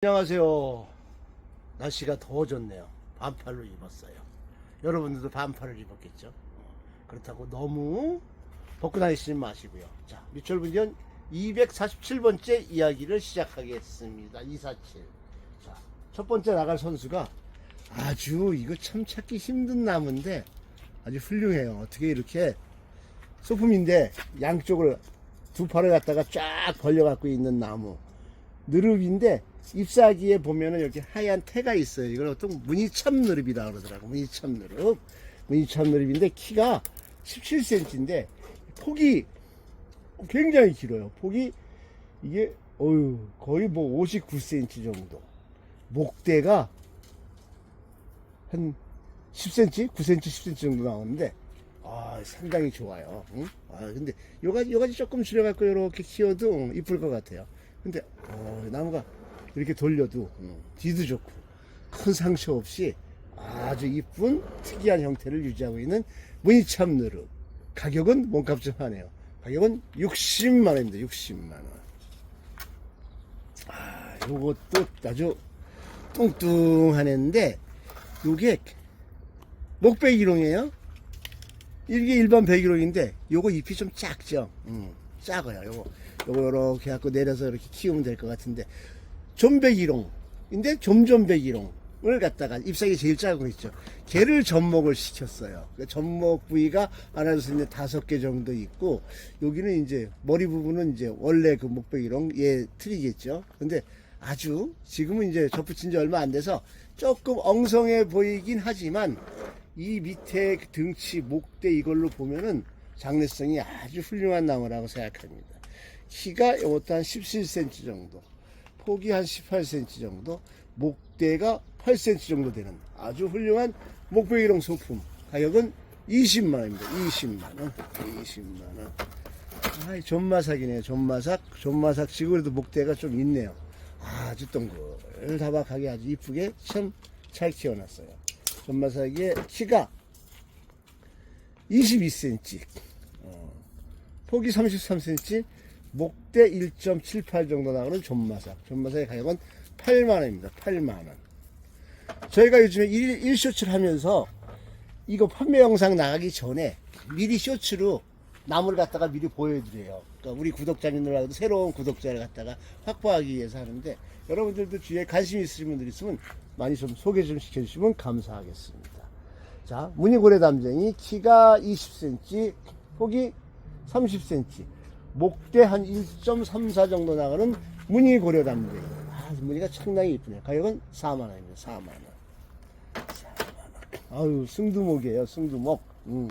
안녕하세요. 날씨가 더워졌네요. 반팔로 입었어요. 여러분들도 반팔을 입었겠죠? 그렇다고 너무 벗고 다니시지 마시고요. 자, 미철분전 247번째 이야기를 시작하겠습니다. 247. 자, 첫 번째 나갈 선수가 아주 이거 참 찾기 힘든 나무인데 아주 훌륭해요. 어떻게 이렇게 소품인데 양쪽을 두 팔을 갖다가 쫙 벌려갖고 있는 나무. 느릅인데 잎사귀에 보면은 이렇게 하얀 태가 있어요. 이걸 어떤 무늬참 느릅이라 그러더라고. 무늬참 느릅. 무늬참 느릅인데 키가 17cm인데 폭이 굉장히 길어요. 폭이 이게 어유 거의 뭐 59cm 정도. 목대가 한 10cm, 9cm, 10cm 정도 나오는데 아 상당히 좋아요. 응? 아 근데 요가지 요가지 조금 줄여갖고 이렇게 키워도 이쁠 것 같아요. 근데 어, 나무가 이렇게 돌려도 음, 뒤도 좋고 큰 상처 없이 아주 이쁜 특이한 형태를 유지하고 있는 무늬참 느릅 가격은 몸값 좀 하네요. 가격은 60만 원입니다. 60만 원. 아, 요것도 아주 뚱뚱한 애인데 요게 목배기롱이에요. 이게 일반 배기롱인데 요거 잎이 좀 작죠? 음, 작아요. 요거 요거 이렇게 갖고 내려서 이렇게 키우면 될 것 같은데 좀배기롱인데 좀좀배기롱을 갖다가 잎사귀 제일 작은 거 있죠. 걔를 접목을 시켰어요. 그 접목 부위가 하나 둘셋넷 다섯 개 정도 있고 여기는 이제 머리 부분은 이제 원래 그 목배기롱 얘 틀이겠죠. 근데 아주 지금은 이제 접붙인 지 얼마 안 돼서 조금 엉성해 보이긴 하지만 이 밑에 그 등치 목대 이걸로 보면은 장래성이 아주 훌륭한 나무라고 생각합니다. 키가 이것도 한 17cm 정도, 폭이 한 18cm 정도, 목대가 8cm 정도 되는 아주 훌륭한 목베기롱 소품. 가격은 20만 원입니다. 20만 원, 20만 원. 아이 존마삭이네요. 존마삭, 존마삭 그래도 목대가 좀 있네요. 아주 동글 다박하게 아주 이쁘게 참 잘 키워놨어요. 존마삭의 키가 22cm, 어, 폭이 33cm, 목대 1.78 정도 나오는 존마삭. 존마삭의 가격은 8만원입니다. 8만원. 저희가 요즘에 1, 1쇼츠를 하면서 이거 판매 영상 나가기 전에 미리 쇼츠로 나무를 갖다가 미리 보여드려요. 그러니까 우리 구독자님들하고도 새로운 구독자를 갖다가 확보하기 위해서 하는데 여러분들도 주위에 관심 있으신 분들 있으면 많이 좀 소개 좀 시켜주시면 감사하겠습니다. 자, 무늬고래 담쟁이 키가 20cm, 폭이 30cm, 목대 한 1.34 정도 나가는 무늬고래 담쟁이. 아, 무늬가 상당히 이쁘네요. 가격은 4만원입니다. 4만원. 4만원. 아유, 승두목이에요. 승두목. 음.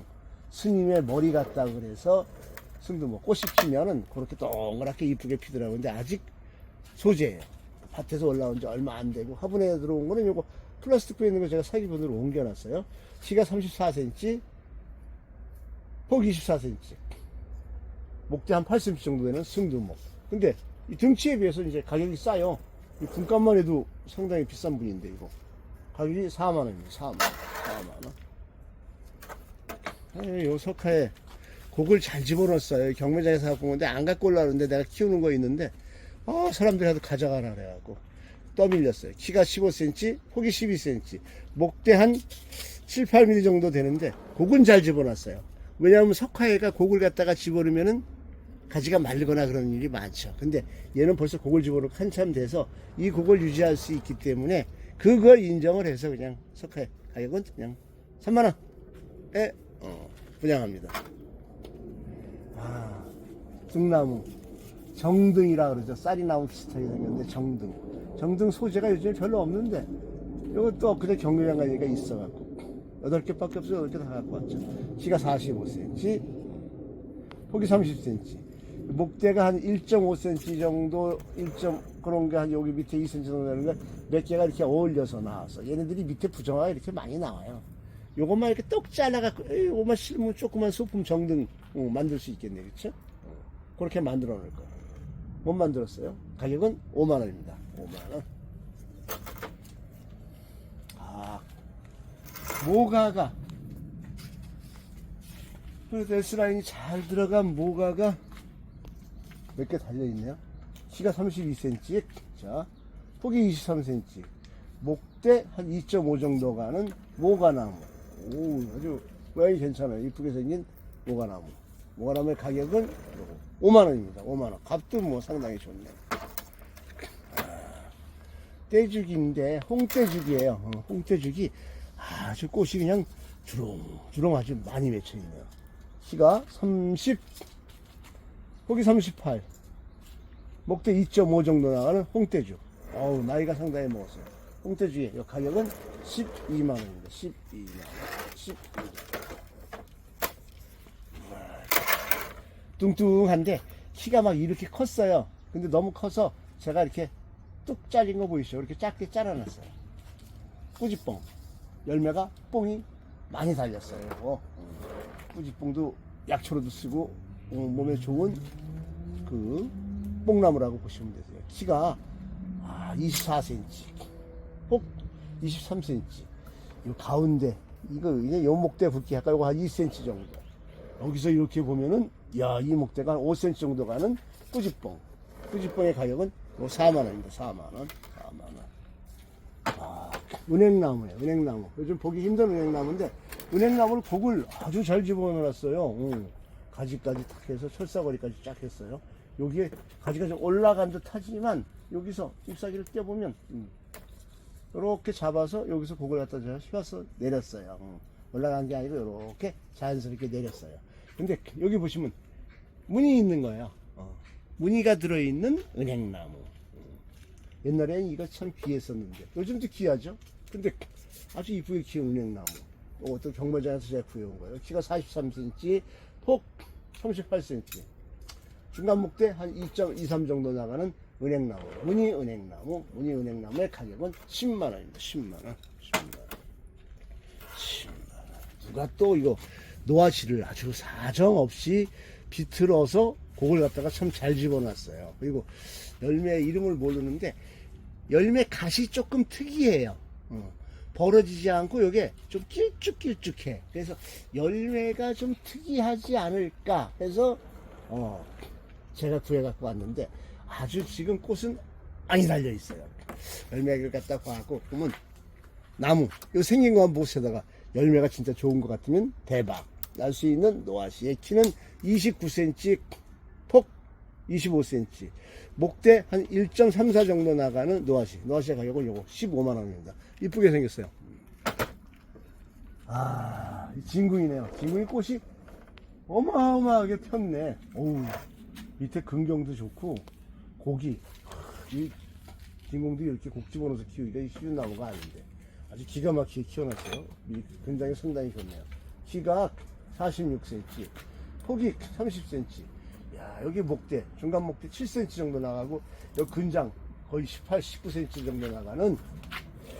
스님의 머리 같다 그래서 승두목. 꽃이 피면은 그렇게 동그랗게 이쁘게 피더라고요. 근데 아직 소재예요. 밭에서 올라온 지 얼마 안 되고 화분에 들어온 거는 요거 플라스틱 에 있는 거 제가 사기분으로 옮겨놨어요. 키가 34cm, 폭 24cm, 목대 한 8cm 정도 되는 승두목. 근데 이 등치에 비해서 이제 가격이 싸요. 이 분값만 해도 상당히 비싼 분인데 이거 가격이 4만 원입니다. 4만 원, 4만 원. 에이, 요 석화에 곡을 잘 집어넣었어요. 경매장에서 갖고 온 건데 안 갖고 올라오는데 내가 키우는 거 있는데 어, 사람들이 하도 가져가라 그래갖고 떠밀렸어요. 키가 15cm, 폭이 12cm, 목대 한 7, 8mm 정도 되는데 곡은 잘 집어놨어요. 왜냐하면 석화애가 곡을 갖다가 집어넣으면은 가지가 말리거나 그런 일이 많죠. 근데 얘는 벌써 곡을 집어넣고 한참 돼서 이 곡을 유지할 수 있기 때문에 그걸 인정을 해서 그냥 석화애 가격은 그냥 3만원에 어, 분양합니다. 아, 등나무. 정등이라 그러죠. 쌀이 나무 비슷하게 생겼는데 정등. 정등 소재가 요즘에 별로 없는데 이것도 그때 경매장 가니까 있어갖고 여덟 개밖에 없어요. 여덟 개 다 갖고 왔죠. 키가 45cm, 폭이 30cm, 목대가 한 1.5cm 정도, 1. 그런 게 한 여기 밑에 2cm 정도 되는 게몇 개가 이렇게 어울려서 나와서 얘네들이 밑에 부정화가 이렇게 많이 나와요. 요것만 이렇게 떡 잘라갖고 요것만 실으면 조그만 소품 정등 어, 만들 수 있겠네, 그렇죠? 그렇게 만들어 놓을 거예요. 못 만들었어요. 가격은 5만 원입니다. 5만 원. 아, 모가가 그래서 S라인이 잘 들어간 모가가 몇 개 달려 있네요. 키가 32cm. 자, 폭이 23cm, 목대 한 2.5 정도 가는 모가나무. 오, 아주 모양이 괜찮아요. 이쁘게 생긴 모가나무. 모가나무의 가격은 5만원입니다. 5만원. 값도 뭐 상당히 좋네요. 떼죽인데 홍떼죽이에요. 어, 홍떼죽이 아주 꽃이 그냥 주렁주렁 아주 많이 맺혀 있네요. 키가 30, 거기 38, 목대 2.5 정도 나가는 홍떼죽. 어우 나이가 상당히 먹었어요. 홍떼죽의 이 가격은 12만 원입니다. 12만 원. 12만 원. 뚱뚱한데 키가 막 이렇게 컸어요. 근데 너무 커서 제가 이렇게 뚝 잘린 거 보이시죠? 이렇게 작게 잘라놨어요. 꾸지뽕. 열매가 뽕이 많이 달렸어요. 이거. 꾸지뽕도 약초로도 쓰고 어, 몸에 좋은 그 뽕나무라고 보시면 되세요. 키가 아, 24cm, 혹 23cm. 이 가운데 이거 그냥 요 목대 붓기 가까이 요거 한 2cm 정도. 여기서 이렇게 보면은 야, 이 목대가 한 5cm 정도 가는 꾸지뽕. 꾸지뽕의 가격은 뭐 4만 원입니다. 4만 원. 4만 원. 아, 은행나무예요. 은행나무. 요즘 보기 힘든 은행나무인데 은행나무를 곡을 아주 잘 집어넣었어요. 응. 가지까지 탁 해서 철사거리까지 쫙 했어요. 여기에 가지가 좀 올라간 듯 하지만 여기서 잎사귀를 떼보면 이렇게 잡아서 여기서 곡을 갖다 제가 휘어서 내렸어요. 응. 올라간 게 아니고 이렇게 자연스럽게 내렸어요. 근데 여기 보시면 무늬 있는 거예요. 어. 무늬가 들어있는 은행나무. 옛날엔 이거 참 귀했었는데 요즘도 귀하죠. 근데 아주 이쁘게 키운 은행나무. 이것도 경매장에서 제가 구해온 거예요. 키가 43cm, 폭 38cm. 중간 목대 한 2.23 정도 나가는 은행나무. 무늬 은행나무. 무늬 은행나무의 가격은 10만 원입니다. 10만 원. 10만 원. 10만 원. 누가 또 이거 노아씨를 아주 사정 없이 비틀어서 곡을 갖다가 참 잘 집어놨어요. 그리고 열매 이름을 모르는데 열매 갓이 조금 특이해요. 어. 벌어지지 않고 요게 좀 길쭉길쭉해. 그래서 열매가 좀 특이하지 않을까 해서 어, 제가 구해 갖고 왔는데 아주 지금 꽃은 많이 달려 있어요. 열매를 갖다 봐갖고 보면 나무 이거 생긴 거 한번 보시다가 열매가 진짜 좋은 것 같으면 대박 날 수 있는 노아씨의 키는 29cm 폭 25cm 목대 한 1.34 정도 나가는 노아씨 노아씨의 가격은 요거 15만 원입니다. 이쁘게 생겼어요. 아 진궁이네요. 진궁이 꽃이 어마어마하게 폈네. 어우 밑에 근경도 좋고 고기. 이 진공도 이렇게 곡 집어넣어서 키우기가 쉬운 나무가 아닌데. 아주 기가 막히게 키워놨어요. 이 굉장히 상당히 좋네요. 키가 46cm, 폭이 30cm. 야 여기 목대 중간 목대 7cm 정도 나가고 여기 근장 거의 18, 19cm 정도 나가는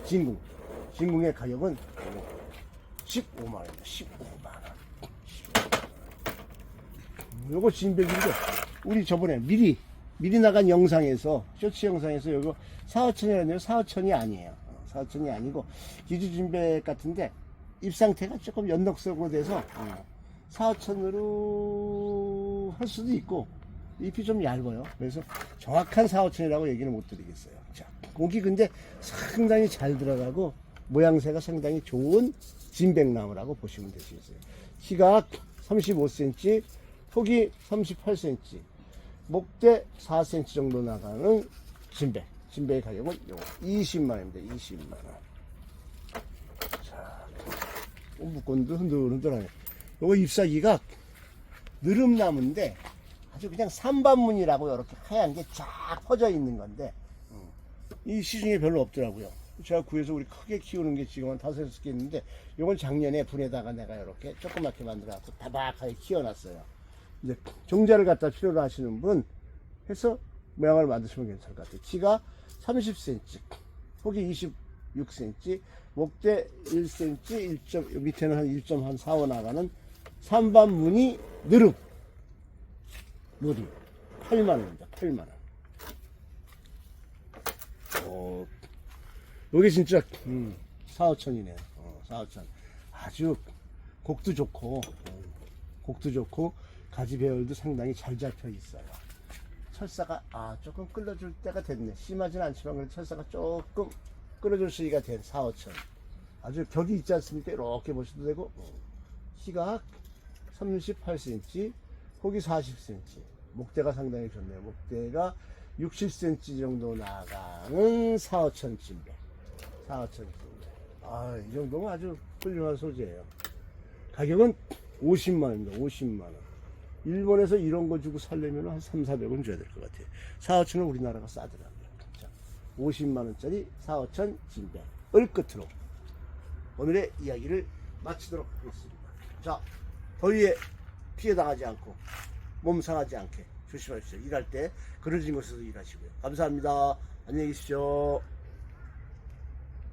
진궁. 진궁의 가격은 15만 원입니다. 15만 원. 요거 진백인데 우리 저번에 미리 미리 나간 영상에서 쇼츠 영상에서 요거 4호천이라는데요 4호천이 아니에요 4호천이 아니고 기주 진백 같은데 잎 상태가 조금 연덕성으로 돼서 4호천으로 할 수도 있고 잎이 좀 얇아요 그래서 정확한 4호천이라고 얘기는 못 드리겠어요 자 고기 근데 상당히 잘 들어가고 모양새가 상당히 좋은 진백나무라고 보시면 되시겠어요 키가 35cm 폭이 38cm, 목대 4cm 정도 나가는 진백. 진백의 가격은 요거 20만원입니다. 20만원. 자, 묶건도 흔들흔들하네. 요거 잎사귀가 느릅나무인데 아주 그냥 삼반문이라고 이렇게 하얀 게 쫙 퍼져 있는 건데 음, 이 시중에 별로 없더라고요. 제가 구해서 우리 크게 키우는 게 지금 한 다섯 여섯 개 있는데 요건 작년에 분에다가 내가 이렇게 조그맣게 만들어갖고 다박하게 키워놨어요. 이제 종자를 갖다 필요로 하시는 분 해서 모양을 만드시면 괜찮을 것 같아요. 키가 30cm, 폭이 26cm, 목대 1cm, 1. 밑에는 한 1.45 나가는 삼반 무늬 느릅 무늬 8만 원입니다. 8만 원. 어, 여기 진짜 음, 4, 5천이네요. 어, 4, 5천. 아주 곡도 좋고 어, 곡도 좋고 가지 배열도 상당히 잘 잡혀 있어요. 철사가 아 조금 끌어줄 때가 됐네. 심하진 않지만 그래도 철사가 조금 끌어줄 시기가 된 4, 5천. 아주 격이 있지 않습니까? 이렇게 보셔도 되고 시각 38cm, 폭이 40cm. 목대가 상당히 좋네요. 목대가 60cm 정도 나가는 4, 5천 찜배. 4, 5천 찜배. 아, 이 정도면 아주 훌륭한 소재예요. 가격은 50만 원입니다. 50만 원. 일본에서 이런 거 주고 살려면 한 3, 400원 줘야 될 것 같아요. 4, 5천은 우리나라가 싸더라고요. 자, 50만 원짜리 4, 5천 진배을 끝으로 오늘의 이야기를 마치도록 하겠습니다. 자, 더위에 피해 당하지 않고 몸 상하지 않게 조심하십시오. 일할 때 그러진 곳에서 일하시고요. 감사합니다. 안녕히 계십시오.